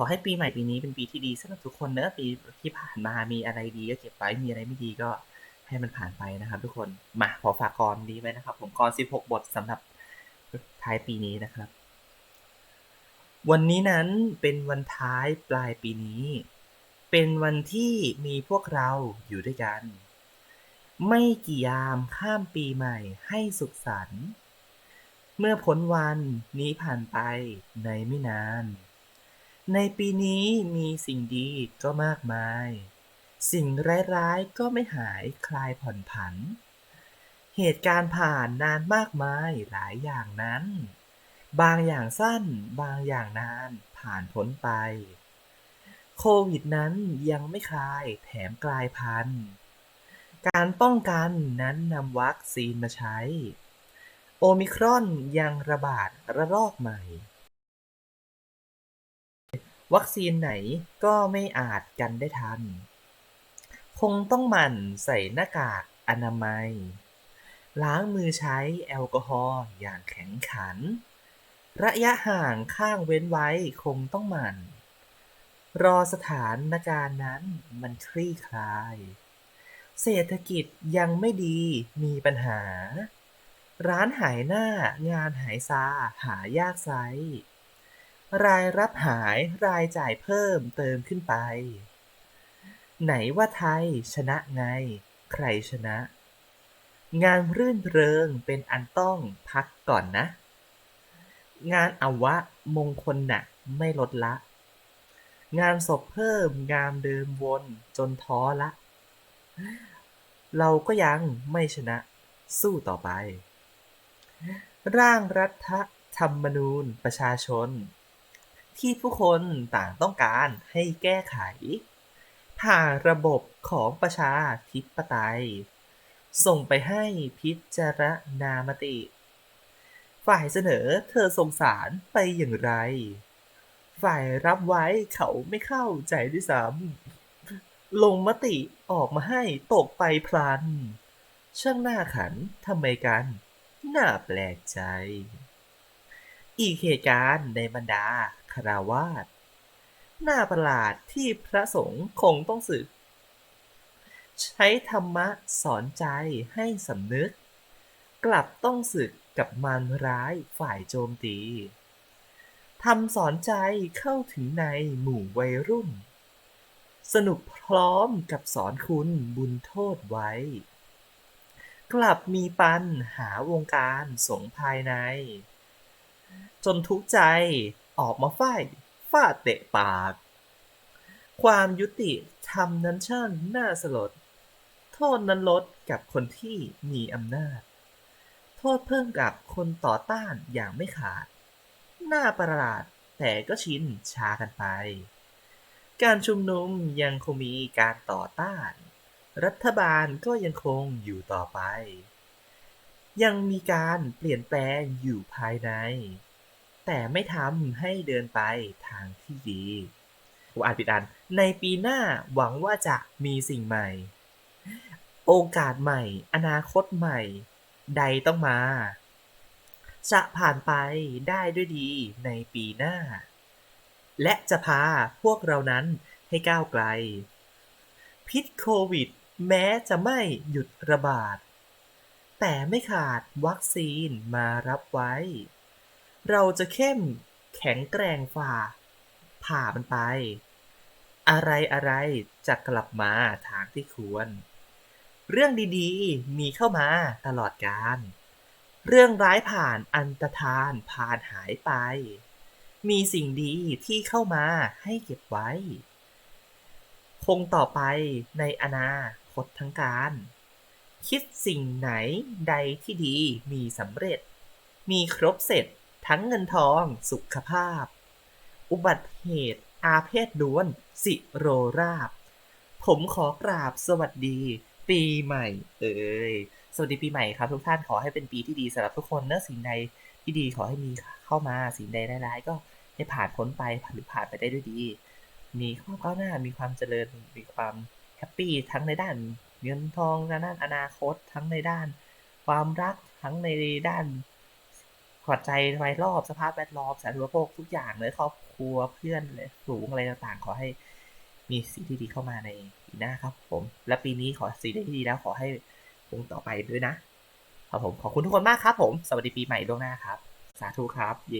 ขอให้ปีใหม่ปีนี้เป็นปีที่ดีสำหรับทุกคนเนอะปีที่ผ่านมามีอะไรดีก็เก็บไว้มีอะไรไม่ดีก็ให้มันผ่านไปนะครับทุกคนมาขอฝากกรดีไว้นะครับ ผมกร16บทสำหรับท้ายปีนี้นะครับ วันนี้นั้นเป็นวันท้ายปลายปีนี้ เป็นวันที่มีพวกเราอยู่ด้วยกัน ไม่กี่ยามข้ามปีใหม่ให้สุขสันต์เมื่อพ้นวันนี้ผ่านไปในไม่นาน ในปีนี้มีสิ่งดีก็มากมาย สิ่งร้ายๆก็ไม่หายคลายผ่อนผัน เหตุการณ์ผ่านนานมากมายหลายอย่างนั้น บางอย่างสั้นบางอย่างนานผ่านพ้นไป โควิดนั้นยังไม่คลายแถมกลายพันธุ์ การป้องกันนั้นนำวัคซีนมาใช้ โอมิครอนยังระบาดระลอกใหม่ วัคซีนไหนก็ไม่อาจกันได้ทัน คงต้องหมั่นใส่หน้ากากอนามัย ล้างมือใช้แอลกอฮอล์อย่างแข็งขัน ระยะห่างข้างเว้นไว้คงต้องหมั่น รอสถานการณ์นั้นมันคลี่คลาย เศรษฐกิจยังไม่ดีมีปัญหา ร้านหายหน้างานหายซาหายากไซ รายรับหาย รายจ่ายเพิ่มเติมขึ้นไป ไหนว่าไทยชนะไง ใครชนะ งานรื่นเริงเป็นอันต้องพักก่อนนะ งานอวะมงคลหนักไม่ลดละ งานศพเพิ่มงานเดิมวนจนท้อละ เราก็ยังไม่ชนะสู้ต่อไป ร่างรัฐธรรมนูญประชาชน ที่ผู้คนต่างต้องการให้แก้ไข ผ่านระบบของประชาธิปไตย ส่งไปให้พิจารณามติ ฝ่ายเสนอเธอสงสารไปอย่างไร ฝ่ายรับไว้เขาไม่เข้าใจด้วยซ้ำลงมติออกมาให้ตกไปพลัน ช่างหน้าขันทำไมกันน่าแปลกใจ อีกเหตุการณ์ในบรรดาาราวาสน่าประหลาดที่พระสงฆ์คงต้องสึก ใช้ธรรมะสอนใจให้สำนึก กลับต้องสึกกับมารร้ายฝ่ายโจมตีทำสอนใจเข้าถึงในหมู่วัยรุ่น สนุกพร้อมกับสอนคุณบุญโทษไว้ กลับมีปัญหาวงการสงภายใน จนทุกใจ ออกมาไฟฟาดเตะปาก ความยุติธรรมนั้นช่างน่าสลด โทษนั้นลดกับคนที่มีอำนาจ โทษเพิ่มกับคนต่อต้านอย่างไม่ขาด น่าประหลาดแต่ก็ชินชากันไป การชุมนุมยังคงมีการต่อต้าน รัฐบาลก็ยังคงอยู่ต่อไป ยังมีการเปลี่ยนแปลงอยู่ภายใน แต่ไม่ทำให้เดินไปทางที่ดีผมอ่านผิดอัน ในปีหน้าหวังว่าจะมีสิ่งใหม่ โอกาสใหม่ อนาคตใหม่ ใดต้องมา จะผ่านไปได้ด้วยดีในปีหน้า และจะพาพวกเรานั้นให้ก้าวไกล พิษโควิด แม้จะไม่หยุดระบาด แต่ไม่ขาดวัคซีนมารับไว้ เราจะเข้มแข็งแกร่งฝ่า ผ่ามันไป อะไรอะไรจะกลับมาทางที่ควร เรื่องดีๆ มีเข้ามาตลอดกาลเรื่องร้ายผ่านอันตรธานผ่านหายไป มีสิ่งดีที่เข้ามาให้เก็บไว้ คงต่อไปในอนาคตทั้งการคิดสิ่งไหนใดที่ดีมีสำเร็จ มีครบเสร็จ ทั้งเงินทอง สุขภาพ อุบัติเหตุ อาเพศด้วน สิโรราบ ผมขอกราบสวัสดี ปีใหม่ เอ่ยสวัสดีปีใหม่ครับทุกท่านขอให้เป็นปีที่ดีสำหรับทุกคนเนอะสิ่งใดที่ดีขอให้มีเข้ามาสิ่งใดร้ายๆก็ให้ผ่านพ้นไปหรือผ่านไปได้ด้วยดี มีความก้าวหน้ามีความเจริญมีความแฮปปี้ทั้งในด้านเงินทองในด้านอนาคต ทั้งในด้าน ความรักทั้งในด้าน ปัจจัยภายรอบสภาพแวดล้อมสาธารณภคทุกอย่างเลยครอบครัวเพื่อนเลยสูงอะไรต่างๆ ขอให้มีสิ่งที่ดีเข้ามาในปีหน้าครับผม และปีนี้ขอสิ่งที่ดีแล้วขอให้คงต่อไปด้วยนะครับผมขอบคุณทุกคนมากครับผม สวัสดีปีใหม่ล่วงหน้าครับ สาธุครับเย